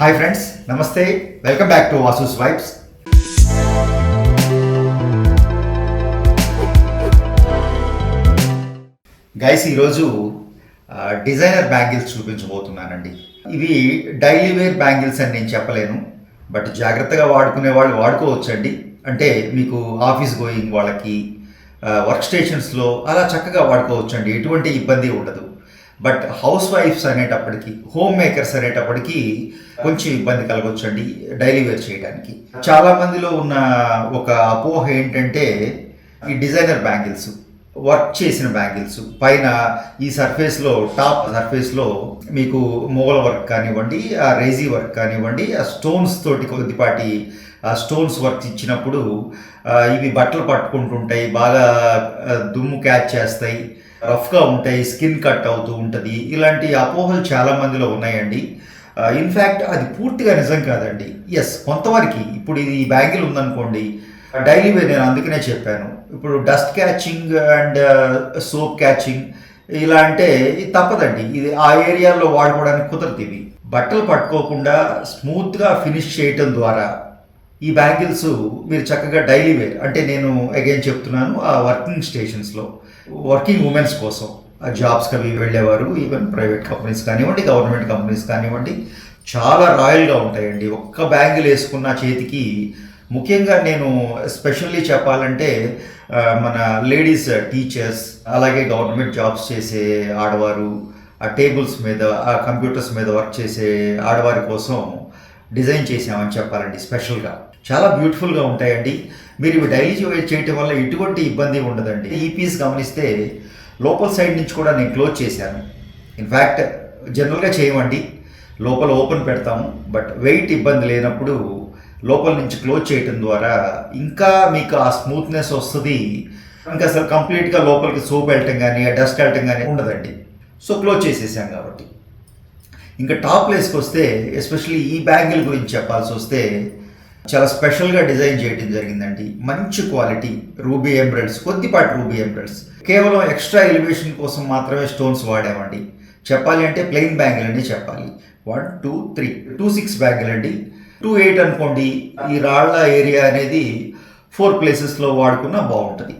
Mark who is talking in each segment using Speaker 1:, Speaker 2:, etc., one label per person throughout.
Speaker 1: Hi friends నమస్తే. Welcome back to Vasu's vibes guys ఈరోజు designer bangles చూపించబోతున్నానండి. ఇవి డైలీ వేర్ బ్యాంగిల్స్ అని నేను చెప్పలేను. బట్ జాగ్రత్తగా వాడుకునే వాళ్ళు వాడుకోవచ్చండి. అంటే మీకు ఆఫీస్ గోయింగ్ వాళ్ళకి వర్క్ స్టేషన్స్లో అలా చక్కగా వాడుకోవచ్చండి. ఎటువంటి ఇబ్బంది ఉండదు. బట్ హౌస్ వైఫ్స్ అనేటప్పటికి హోమ్ మేకర్స్ అనేటప్పటికి కొంచెం ఇబ్బంది కలగొచ్చండి డైలీ వేర్ చేయడానికి చాలా మందిలో ఉన్న ఒక అపోహ ఏంటంటే ఈ డిజైనర్ బ్యాంగిల్స్ వర్క్ చేసిన బ్యాంగిల్స్. పైన ఈ సర్ఫేస్లో టాప్ సర్ఫేస్లో మీకు మొగల వర్క్ కానివ్వండి ఆ రేజీ వర్క్ కానివ్వండి ఆ స్టోన్స్ తోటి కొద్దిపాటి ఆ స్టోన్స్ వర్క్ ఇచ్చినప్పుడు ఇవి బట్టలు పట్టుకుంటుంటాయి బాగా దుమ్ము క్యాచ్ చేస్తాయి. రఫ్గా ఉంటాయి స్కిన్ కట్ అవుతూ ఉంటుంది. ఇలాంటి అపోహలు చాలా మందిలో ఉన్నాయండి. ఇన్ఫ్యాక్ట్ అది పూర్తిగా నిజం కాదండి. ఎస్ కొంతవరకు ఇప్పుడు ఇది ఈ బ్యాగిల్ ఉందనుకోండి డైలీ వేర్ నేను అందుకనే చెప్పాను. ఇప్పుడు dust catching and soap catching ఇలా అంటే ఇది తప్పదండి. ఇది ఆ ఏరియాలో వాడుకోవడానికి కుదరదు ఇవి బట్టలు పట్టుకోకుండా స్మూత్గా ఫినిష్ చేయటం ద్వారా ఈ బ్యాంగిల్స్ మీరు చక్కగా డైలీ వేర్ అంటే నేను అగైన్ చెప్తున్నాను ఆ వర్కింగ్ స్టేషన్స్లో. వర్కింగ్ ఉమెన్స్ కోసం. ఆ జాబ్స్కి అవి వెళ్ళేవారు ఈవెన్ ప్రైవేట్ కంపెనీస్ కానివ్వండి గవర్నమెంట్ కంపెనీస్ కానివ్వండి చాలా రాయల్గా ఉంటాయండి. ఒక్క బ్యాంగిల్ వేసుకున్న చేతికి ముఖ్యంగా నేను స్పెషల్లీ చెప్పాలంటే మన లేడీస్ టీచర్స్ అలాగే గవర్నమెంట్ జాబ్స్ చేసే ఆడవారు ఆ టేబుల్స్ మీద ఆ కంప్యూటర్స్ మీద వర్క్ చేసే ఆడవారి కోసం డిజైన్ చేసామని చెప్పాలండి స్పెషల్గా. చాలా బ్యూటిఫుల్గా ఉంటాయండి. మీరు ఇవి డైలీ చేయటం వల్ల ఎటువంటి ఇబ్బంది ఉండదండి. ఈ పీస్ గమనిస్తే లోపల సైడ్ నుంచి కూడా నేను క్లోజ్ చేశాను. ఇన్ఫ్యాక్ట్ జనరల్గా చేయమండి. లోపల ఓపెన్ పెడతాము. బట్ వెయిట్ ఇబ్బంది లేనప్పుడు లోపల నుంచి క్లోజ్ చేయటం ద్వారా ఇంకా మీకు ఆ స్మూత్నెస్ వస్తుంది. ఇంకా అసలు కంప్లీట్గా లోపలికి సోప్ వెళ్ళటం కానీ ఆ డస్ట్ వెళ్ళటం కానీ ఉండదండి. సో క్లోజ్ చేసేసాం కాబట్టి. ఇంకా టాప్ ప్లేస్కి వస్తే ఎస్పెషల్లీ ఈ బ్యాంగిల్ గురించి చెప్పాల్సి వస్తే చాలా స్పెషల్గా డిజైన్ చేయడం జరిగిందండి. మంచి క్వాలిటీ రూబీ ఎంబ్రాయిడ్స్ కొద్దిపాటి రూబీ ఎంబ్రాయిడ్స్ కేవలం ఎక్స్ట్రా ఎలివేషన్ కోసం మాత్రమే స్టోన్స్ వాడామండి. చెప్పాలి అంటే ప్లెయిన్ బ్యాంగిల్ అండి చెప్పాలి. One two three two six bangle అండి. టూ ఎయిట్ అనుకోండి ఈ రాళ్ళ ఏరియా అనేది ఫోర్ ప్లేసెస్లో వాడుకున్నా బాగుంటుంది.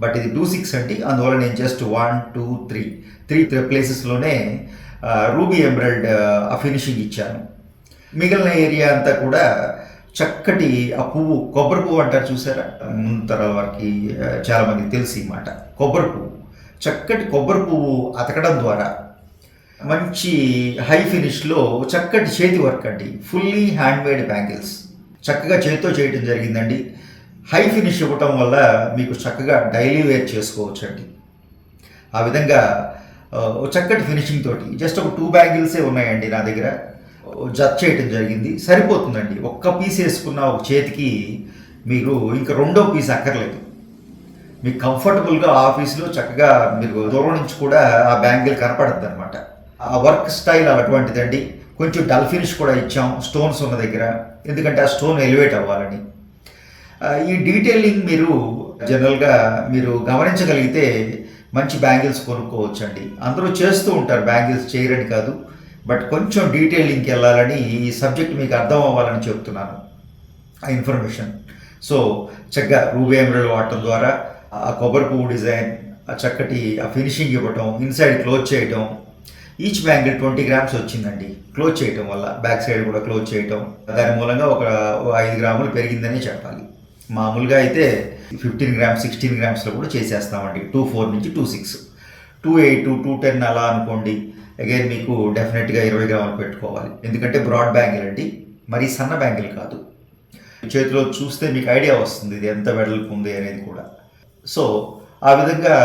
Speaker 1: బట్ ఇది టూ సిక్స్ అండి. అందువల్ల నేను just one two three three ప్లేసెస్లోనే ruby ఎంబ్రాయిడ్ finishing ఇచ్చాను. మిగిలిన ఏరియా అంతా కూడా చక్కటి ఆ పువ్వు కొబ్బరి పువ్వు అంటారు చూసారా? ముందు తరాల వారికి చాలామందికి చాలా తెలిసి ఈ మాట. కొబ్బరి పువ్వు. చక్కటి కొబ్బరి పువ్వు అతకడం ద్వారా మంచి హై ఫినిష్లో చక్కటి చేతి వర్క్ అండి. ఫుల్లీ హ్యాండ్మేడ్ బ్యాంగిల్స్ చక్కగా చేతితో చేయడం జరిగిందండి. హై ఫినిష్ ఇవ్వటం వల్ల మీకు చక్కగా డైలీ వేర్ చేసుకోవచ్చండి. ఆ విధంగా చక్కటి ఫినిషింగ్ తోటి జస్ట్ ఒక టూ బ్యాంగిల్సే ఉన్నాయండి నా దగ్గర. జత చేయటం జరిగింది. సరిపోతుందండి. ఒక్క పీస్ వేసుకున్న ఒక చేతికి మీరు ఇంకా రెండో పీస్ అక్కర్లేదు. మీకు కంఫర్టబుల్గా ఆఫీస్లో చక్కగా మీరు దూరం నుంచి కూడా ఆ బ్యాంగిల్ కనపడద్దు అనమాట ఆ వర్క్ స్టైల్ అటువంటిదండి. కొంచెం డల్ ఫినిష్ కూడా ఇచ్చాం. స్టోన్స్ ఉన్న దగ్గర. ఎందుకంటే ఆ స్టోన్ ఎలివేట్ అవ్వాలని. ఈ డీటెయిలింగ్ మీరు జనరల్గా మీరు గమనించగలిగితే మంచి బ్యాంగిల్స్ కొనుక్కోవచ్చండి. అందరూ చేస్తూ ఉంటారు బ్యాంగిల్స్ చేయరని కాదు. బట్ కొంచెం డీటెయిలింగ్కి వెళ్ళాలని ఈ సబ్జెక్ట్ మీకు అర్థం అవ్వాలని చెప్తున్నాను. ఆ ఇన్ఫర్మేషన్. సో చక్కగా రూబీ ఎంబ్రాయిడ్ వాడటం ద్వారా ఆ కొబ్బరి పువ్వు డిజైన్ ఆ చక్కటి ఆ ఫినిషింగ్ ఇవ్వటం ఇన్సైడ్ క్లోజ్ చేయటం ఈచ్ బ్యాంగిల్ ట్వంటీ గ్రామ్స్ వచ్చిందండి. క్లోజ్ చేయటం వల్ల బ్యాక్ సైడ్ కూడా క్లోజ్ చేయటం దాని మూలంగా ఒక ఐదు గ్రాములు పెరిగిందని చెప్పాలి. మామూలుగా అయితే ఫిఫ్టీన్ గ్రామ్స్ సిక్స్టీన్ గ్రామ్స్లో కూడా చేసేస్తామండి. టూ ఫోర్ నుంచి two six. Two eight two ten అలా అనుకోండి. అగైన్ మీకు డెఫినెట్గా ఇరవై గ్రాములు పెట్టుకోవాలి. ఎందుకంటే బ్రాడ్ బ్యాంగిల్ అండి. మరీ సన్న బ్యాంగిల్ కాదు. చేతిలో చూస్తే మీకు ఐడియా వస్తుంది ఇది ఎంత వెడల్పు ఉంది అనేది కూడా. సో ఆ విధంగా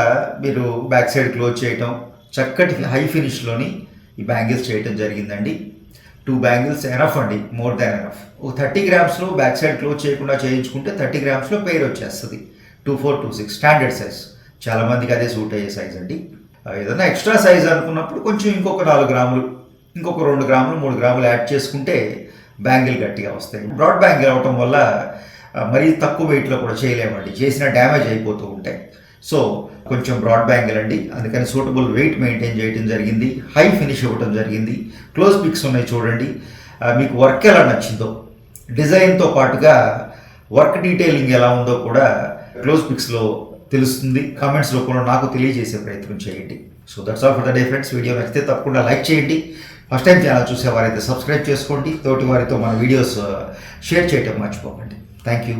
Speaker 1: మీరు బ్యాక్ సైడ్ క్లోజ్ చేయటం చక్కటి హై ఫినిష్లోని ఈ బ్యాంగిల్స్ చేయటం జరిగిందండి. టూ బ్యాంగిల్స్ ఎనఫ్ అండి మోర్ దాన్ ఎనఫ్ ఒక థర్టీ గ్రామ్స్లో బ్యాక్ సైడ్ క్లోజ్ చేయకుండా చేయించుకుంటే థర్టీ గ్రామ్స్లో పేర్ వచ్చేస్తుంది. Two four two six standard size చాలామందికి అదే సూట్ అయ్యే సైజ్ అండి. ఏదైనా ఎక్స్ట్రా సైజ్ అనుకున్నప్పుడు కొంచెం ఇంకొక నాలుగు గ్రాములు ఇంకొక రెండు గ్రాములు మూడు గ్రాములు యాడ్ చేసుకుంటే బ్యాంగిల్ గట్టిగా వస్తాయి. బ్రాడ్ బ్యాంగిల్ అవటం వల్ల మరీ తక్కువ వెయిట్లో కూడా చేయలేమండి. చేసిన డ్యామేజ్ అయిపోతూ ఉంటాయి. సో కొంచెం బ్రాడ్ బ్యాంగిల్ అండి. అందుకని సూటబుల్ వెయిట్ మెయింటైన్ చేయడం జరిగింది. హై ఫినిష్ ఇవ్వడం జరిగింది. క్లోజ్ పిక్స్ ఉన్నాయి చూడండి. మీకు వర్క్ ఎలా నచ్చిందో డిజైన్తో పాటుగా వర్క్ డీటెయిలింగ్ ఎలా ఉందో కూడా క్లోజ్ పిక్స్లో తెలుస్తుంది. కామెంట్స్ రూపంలో నాకు తెలియజేసే ప్రయత్నం చేయండి. So that's all for the day friends video నచ్చితే తప్పకుండా లైక్ చేయండి. ఫస్ట్ టైం ఛానల్ చూసే వారైతే సబ్స్క్రైబ్ చేసుకోండి. తోటి వారితో మన వీడియోస్ షేర్ uh, చేయటం మర్చిపోకండి. Thank you